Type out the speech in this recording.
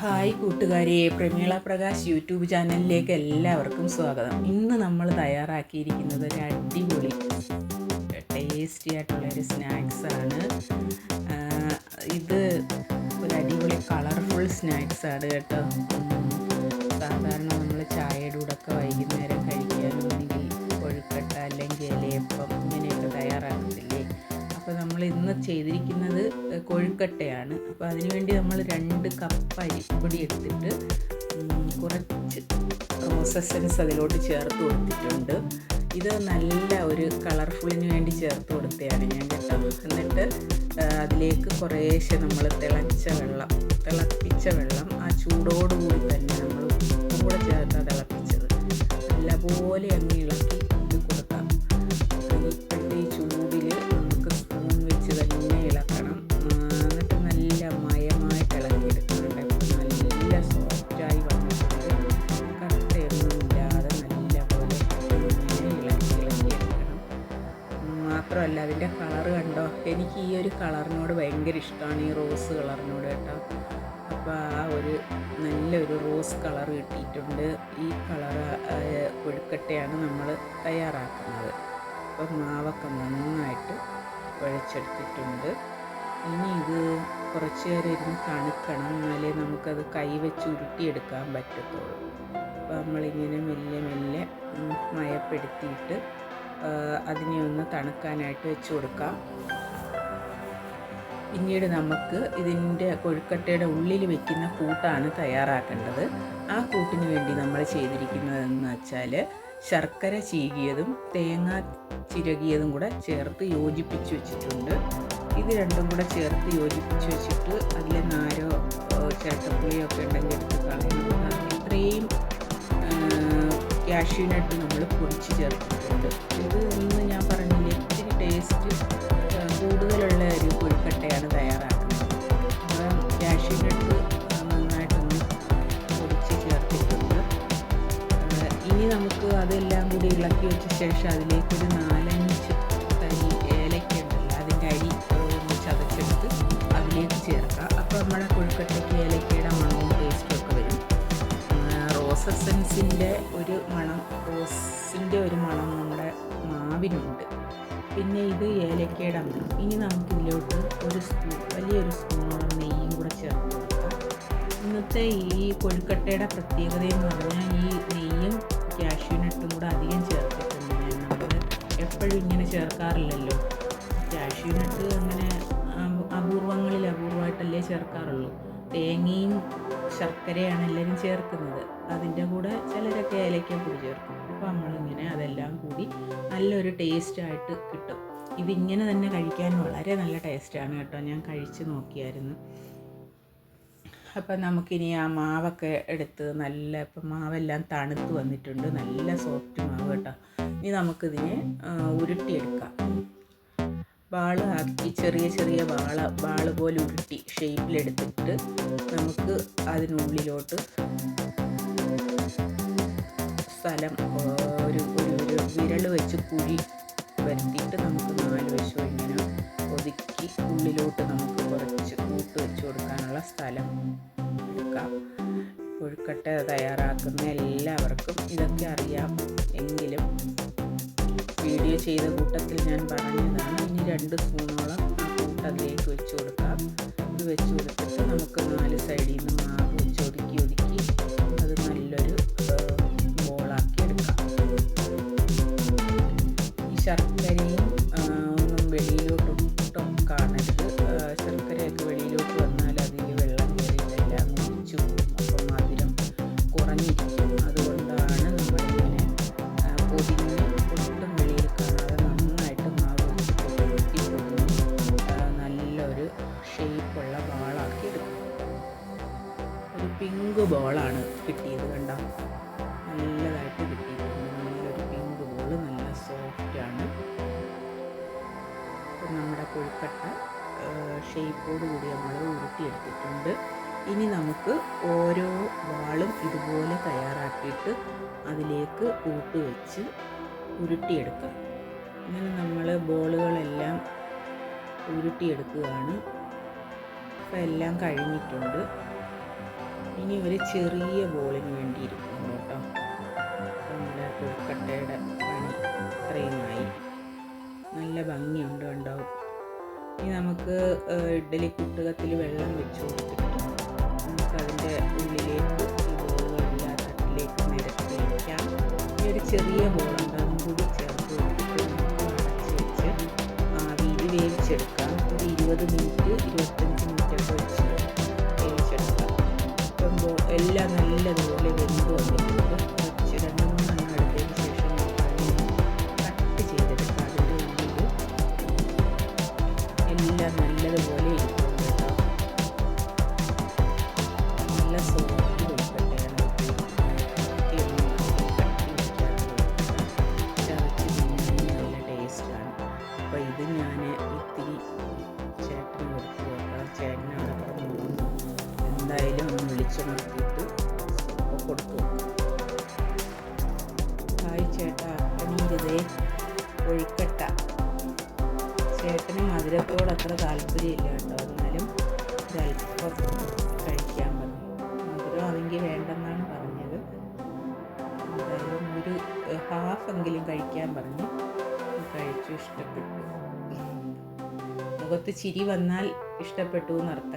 Hi കൂട്ടുകാരെ. Prameela Prakash YouTube ചാനലിലേക്ക് എല്ലാവർക്കും സ്വാഗതം. ഇന്ന് നമ്മൾ തയ്യാറാക്കിയിരിക്കുന്നത് ഒരു അടിപൊളി ടേസ്റ്റി ആയിട്ടുള്ള ഒരു സ്നാക്സ് ആണ്. ഇത് ഒരു അടിപൊളി കളർഫുൾ സ്നാക്സ് ആണ് കേട്ടോ. സാധാരണ നമ്മൾ ചായയുടെ കൂടെ ഒക്കെ വൈകുന്നേരം കഴിക്കാറുണ്ടെങ്കിൽ നമ്മൾ ഇന്ന് ചെയ്തിരിക്കുന്നത് കൊഴുക്കട്ടയാണ്. അപ്പോൾ അതിനുവേണ്ടി നമ്മൾ രണ്ട് കപ്പ് അരിപ്പൊടി എടുത്തിട്ട് കുറച്ച് റോസ് എസൻസ് അതിലോട്ട് ചേർത്ത് കൊടുത്തിട്ടുണ്ട്. ഇത് നല്ല ഒരു കളർഫുള്ളിന് വേണ്ടി ചേർത്ത് കൊടുത്തതാണ് ഞാൻ കേട്ടോ. എന്നിട്ട് അതിലേക്ക് കുറേശ്ശെ നമ്മൾ തിളച്ച വെള്ളം തിളപ്പിച്ച വെള്ളം ആ ചൂടോടുകൂടി തന്നെ നമ്മൾ ഉപ്പും കൂടെ ചേർത്താണ് തിളപ്പിച്ചത്. നല്ലപോലെ അങ്ങ് എനിക്ക് ഈ ഒരു കളറിനോട് ഭയങ്കര ഇഷ്ടമാണ് ഈ റോസ് കളറിനോട് കേട്ടോ. അപ്പോൾ ആ ഒരു നല്ലൊരു റോസ് കളർ കിട്ടിയിട്ടുണ്ട്. ഈ കളർ കൊഴുക്കട്ടയാണ് നമ്മൾ തയ്യാറാക്കുന്നത്. അപ്പം മാവൊക്കെ നന്നായിട്ട് കുഴച്ചെടുത്തിട്ടുണ്ട്. ഇനി ഇത് കുറച്ച് നേരം ഇരുന്ന് തണുക്കണം എന്നാലേ നമുക്കത് കൈവച്ച് ഉരുട്ടിയെടുക്കാൻ പറ്റത്തുള്ളൂ. അപ്പോൾ നമ്മളിങ്ങനെ മെല്ലെ മെല്ലെ മയപ്പെടുത്തിയിട്ട് അതിനെ ഒന്ന് തണുക്കാനായിട്ട് വെച്ച് കൊടുക്കാം. പിന്നീട് നമുക്ക് ഇതിന്റെ കൊഴുക്കട്ടയുടെ ഉള്ളിൽ വെക്കുന്ന കൂട്ടാണ് തയ്യാറാക്കേണ്ടത്. ആ കൂട്ടിന് വേണ്ടി നമ്മൾ ചെയ്തിരിക്കുന്നതെന്ന് വെച്ചാൽ ശർക്കര ചീകിയതും തേങ്ങ ചിരകിയതും കൂടെ ചേർത്ത് യോജിപ്പിച്ച് വെച്ചിട്ടുണ്ട്. ഇത് രണ്ടും കൂടെ ചേർത്ത് യോജിപ്പിച്ച് വെച്ചിട്ട് അതിൽ നാരോ ചിരട്ടപ്പുളിയോ ഒക്കെ ഉണ്ടെങ്കിൽ എടുത്ത് കളയുന്നത് ഇത്രയും കാഷ്യൂനട്ട് നമ്മൾ പൊടിച്ച് ചേർത്തിട്ടുണ്ട്. ഇത് കൊഴുക്കട്ടയാണ് തയ്യാറാക്കുന്നത്. അപ്പം കാഷ്യൂനട്ട് നന്നായിട്ടൊന്ന് പൊടിച്ച് ചേർത്തിട്ടുണ്ട്. ഇനി നമുക്ക് അതെല്ലാം കൂടി ഇളക്കി വെച്ച ശേഷം അതിലേക്കൊരു നാലഞ്ച് തരി ഏലക്ക ഉണ്ടല്ലോ അതിന്റെ അരി ഒന്ന് ചതച്ചെടുത്ത് അതിലേക്ക് ചേർക്കുക അപ്പോൾ നമ്മുടെ കൊഴുക്കട്ടയ്ക്ക് ഏലക്കയുടെ മണവും ടേസ്റ്റും ഒക്കെ വരും. റോസ് എസൻസിന്റെ ഒരു മണം റോസിന്റെ ഒരു മണം നമ്മുടെ മാവിനുണ്ട്. പിന്നെ ഇത് ഏലക്കയുടെ മണം ഇനി നമുക്കിതിലോട്ട് ഒരു സ്പൂൺ വലിയൊരു സ്പൂണോളം നെയ്യും കൂടെ ചേർത്ത് കൊടുക്കാം. ഇന്നത്തെ ഈ കൊഴുക്കട്ടയുടെ പ്രത്യേകത എന്ന് പറഞ്ഞാൽ ഈ നെയ്യും കാഷ്യൂനട്ടും കൂടെ അധികം ചേർത്തിട്ടുണ്ട് ഞാൻ നമ്മൾ എപ്പോഴും ഇങ്ങനെ ചേർക്കാറില്ലല്ലോ. കാഷ്യൂനട്ട് അങ്ങനെ അപൂർവങ്ങളിൽ അപൂർവമായിട്ടല്ലേ ചേർക്കാറുള്ളൂ. തേങ്ങയും ശർക്കരയാണ് എല്ലാവരും ചേർക്കുന്നത്. അതിന്റെ കൂടെ ചിലരൊക്കെ ഏലക്ക പൊടി ചേർക്കും അപ്പോൾ നമ്മളിങ്ങനെ അതെല്ലാം കൂടി നല്ലൊരു ടേസ്റ്റായിട്ട് കിട്ടും. ഇതിങ്ങനെ തന്നെ കഴിക്കാൻ വളരെ നല്ല ടേസ്റ്റാണ് കേട്ടോ. ഞാൻ കഴിച്ച് നോക്കിയായിരുന്നു. അപ്പം നമുക്കിനി ആ മാവൊക്കെ എടുത്ത് നല്ല ഇപ്പം മാവെല്ലാം തണുത്ത് വന്നിട്ടുണ്ട്. നല്ല സോഫ്റ്റ് മാവ് കേട്ടോ. ഇനി നമുക്കിതിനെ ഉരുട്ടിയെടുക്കാം. ആക്കി ചെറിയ ചെറിയ വാള വാൾ പോലെ ഉരുട്ടി ഷേപ്പിലെടുത്തിട്ട് നമുക്ക് അതിനുള്ളിലോട്ട് സ്ഥലം ഒരു ഒരു ഒരു വിരൽ വെച്ച് കുഴി വരുത്തിയിട്ട് നമുക്ക് നാല് വശവും ഇങ്ങനെ ഒതുക്കി ഉള്ളിലോട്ട് നമുക്ക് കുറച്ച് കൂട്ട് വെച്ച് കൊടുക്കാനുള്ള സ്ഥലം എടുക്കാം. കൊഴുക്കട്ട തയ്യാറാക്കുന്ന എല്ലാവർക്കും ഇതൊക്കെ അറിയാം. എങ്കിലും ചെയ്ത കൂട്ടത്തിൽ ഞാൻ പറഞ്ഞതാണ്. ഇനി രണ്ട് സ്പൂണോളം ആ കൂട്ട് അതിലേക്ക് വെച്ച് കൊടുക്കാം. ഇത് വെച്ച് കൊടുത്തിട്ട് നമുക്ക് നാല് സൈഡിൽ നിന്ന് മാവ് വെച്ച് ഒതുക്കി ഒതുക്കി ഷേപ്പുള്ള ബോളാക്കി എടുക്കും. ഒരു പിങ്ക് ബോളാണ് കിട്ടിയത് കണ്ടോ? നല്ലതായിട്ട് കിട്ടിയിട്ടുണ്ട്. നല്ലൊരു പിങ്ക് ബോൾ നല്ല സോഫ്റ്റാണ് നമ്മുടെ കൊഴുക്കട്ട ഷേപ്പോട് കൂടി നമ്മൾ ഉരുട്ടിയെടുത്തിട്ടുണ്ട്. ഇനി നമുക്ക് ഓരോ വാളും ഇതുപോലെ തയ്യാറാക്കിയിട്ട് അതിലേക്ക് കൂട്ട് വെച്ച് ഉരുട്ടിയെടുക്കാം. അങ്ങനെ നമ്മൾ ബോളുകളെല്ലാം ഉരുട്ടിയെടുക്കുകയാണ്. അപ്പോൾ എല്ലാം കഴിഞ്ഞിട്ടുണ്ട്. ഇനി ഒരു ചെറിയ ബോളിന് വേണ്ടി ഇരിക്കുന്നു കേട്ടോ. നമ്മുടെ കൊഴുക്കട്ടയുടെ പണി ഇത്രയുമായി. നല്ല ഭംഗിയുണ്ട് കണ്ടോ? ഇനി നമുക്ക് ഇഡ്ഡലി കുട്ടുകത്തിൽ വെള്ളം വെച്ച് കൊടുത്തിട്ട് നമുക്ക് അതിന്റെ ഉള്ളിലേക്ക് ഈ ബോളുകളെല്ലാം തട്ടിലേക്ക് നിരത്തി വയ്ക്കാം. ഈ ഒരു ചെറിയ ബോളുണ്ട് എല്ലാം നല്ലതുപോലെ ഇരിക്കും. മധുരത്തോട് അത്ര താല്പര്യമില്ല കേട്ടോ എന്നാലും ഒരല്പം കഴിക്കാൻ പറഞ്ഞു മധുരമാണെങ്കിൽ വേണ്ടെന്നാണ് പറഞ്ഞത്. എന്തായാലും ഒരു ഹാഫ് എങ്കിലും കഴിക്കാൻ പറഞ്ഞു. കഴിച്ചു ഇഷ്ടപ്പെട്ടു. മുഖത്ത് ചിരി വന്നാൽ ഇഷ്ടപ്പെട്ടു എന്നർത്ഥം.